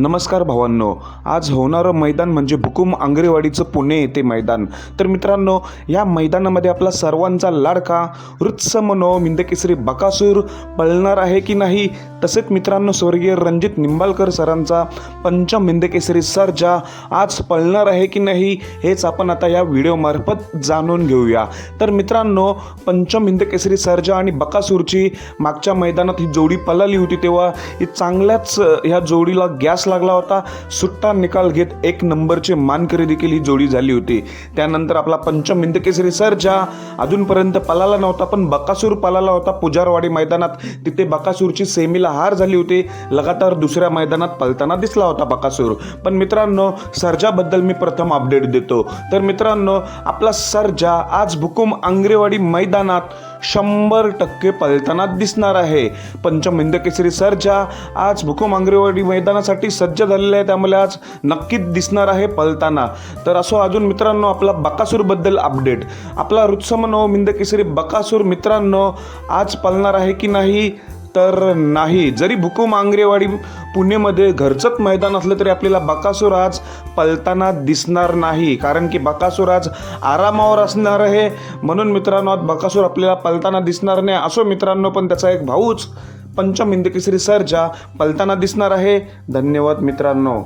नमस्कार भावांनो आज होणारं मैदान म्हणजे भुकुम आंगरेवाडीचं पुणे येते मैदान. तर मित्रांनो या मैदानामध्ये आपला सर्वांचा लाडका हृत्समनो मिंदकेसरी बकासूर पळणार आहे की नाही? तसेच मित्रांनो स्वर्गीय रणजित निंबाळकर सरांचा पंचम मिंदकेसरी सर्जा आज पळणार आहे की नाही हेच आपण आता या व्हिडिओमार्फत जाणून घेऊया. तर मित्रांनो पंचम हिंदकेसरी सर्जा आणि बकासूरची मागच्या मैदानात ही जोडी पळाली होती तेव्हा ही चांगल्याच ह्या जोडीला गॅस लागला होता. सुट्टा निकाल घेत एक नंबरचे मानकरी देखील ही जोडी झाली होती. त्यानंतर आपला पंचम हिंदकेसरी सर्जा अजूनपर्यंत पलाला नव्हता पण बकासूर पलाला होता पुजारवाडी मैदानात. तिथे बकासूरची सेमीला हार झाली होती. लगातार दुसऱ्या मैदानात पलताना दिसला होता बकासूर. पण मित्रांनो सर्जाबद्दल मी प्रथम अपडेट देतो. तर मित्रांनो आपला सरजा आज भुकुम आंग्रेवाडी मैदानात शंभर टक्के पळताना दिसणार आहे. पंचम केसरी सर्जा आज भुकुम मांगरेवाडी मैदानासाठी सज्ज झालेला आहे त्यामुळे आज नक्कीच दिसणार आहे पळताना तर असो अजून मित्रांनो आपला बकासूरबद्दल अपडेट. आपला रुत्समनो मिंदकेसरी बकासूर मित्रांनो आज पलणार आहे की नाही? तर नाही. जरी भुकू मांगरेवाडी पुणेमध्ये घरचंच मैदान असलं तरी आपल्याला बकासूर आज पलताना दिसणार नाही. कारण की बकासूर आज आरामावर असणार आहे. म्हणून मित्रांनो आज बकासूर आपल्याला पलताना दिसणार नाही. असो मित्रांनो पण त्याचा एक भाऊच पंचम हिंदकेसरी सर्जा पलताना दिसणार आहे. धन्यवाद मित्रांनो.